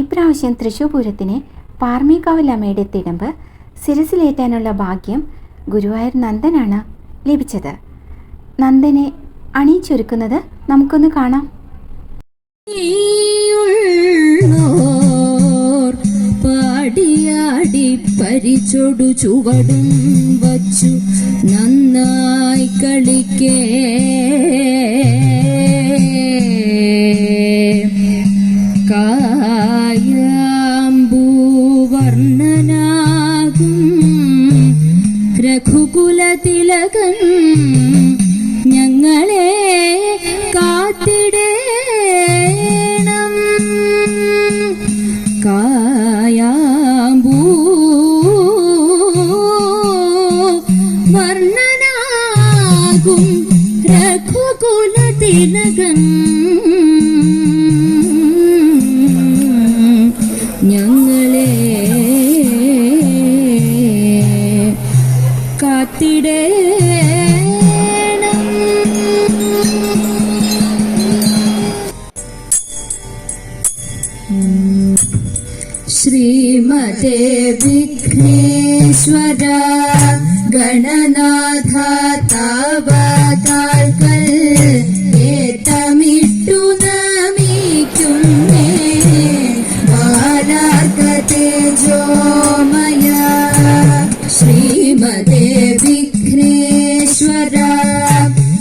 ഇപ്രാവശ്യം തൃശൂർ പൂരത്തിന് പാർമേക്കാവിലമ്മയുടെ തിടമ്പ് സിരസിലേറ്റാനുള്ള ഭാഗ്യം ഗുരുവായൂർ നന്ദനാണ് ലഭിച്ചത്. നന്ദനെ അണിയിച്ചൊരുക്കുന്നത് നമുക്കൊന്ന് കാണാം. പാടിയാടി ചുവടും വച്ചു നന്നായി കളിക്കേ. രഘുകുലതിലകൻ ഞങ്ങളെ കാത്തിടേണം. കായാമ്പൂ വർണനാകും രഘുകുലതിലകൻ വിഘ്നേശ്വര ഗണനാഥ തവ താൽക്കൽ ഏത്തമിട്ടു നമിക്കുന്നേ ബാലാർക്കത്തെ ജോമയ ശ്രീമതേ വിഘ്നേശ്വര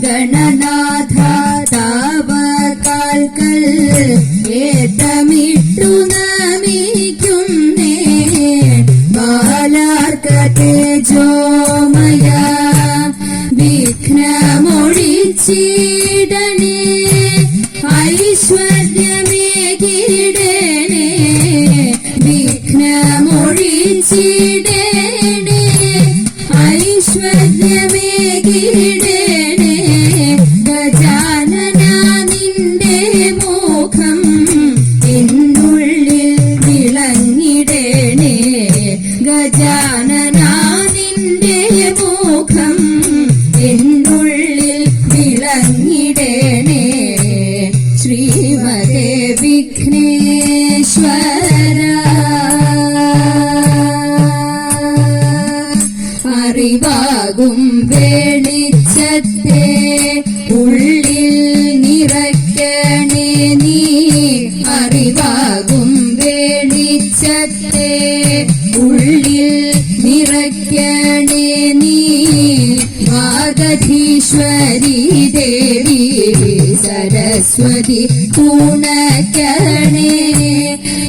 ഗണനാഥ തവ കാൽക്കൽ ഏത്തമിട്ടു 그나 모리지. ശ്രീമതേ വിഘ്നേശ്വര അറിവാകും വെളിച്ചത്തെ ഉള്ളിൽ നിറയ്ക്കണേ നീ. അറിവാകും വെളിച്ചത്തെ ഉള്ളിൽ നിറയ്ക്കണേ നീ. വാഗധീശ്വരി ദേവി സരസ്വതി തുണക്കണേ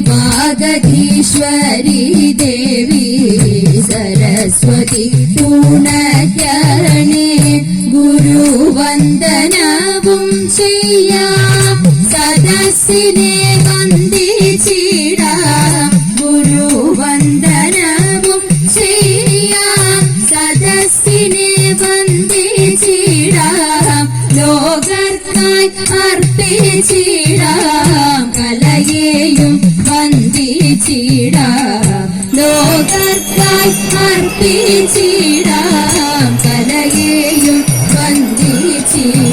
വാഗധീശ്വരി ദേവി സരസ്വതി ഗുരു ഗുരുവന്ദനവും ചെയ്യാം സദസ്സിനെ അർപ്പിച്ചിടാം കലയെയും വന്ദിച്ചിടാം. ലോകർക്കായി അർപ്പിച്ചിടാം കലയെയും വന്ദിച്ചിടാം.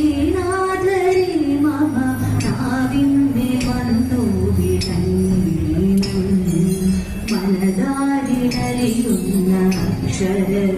കരയുന്ന അക്ഷരകൂടങ്ങൾ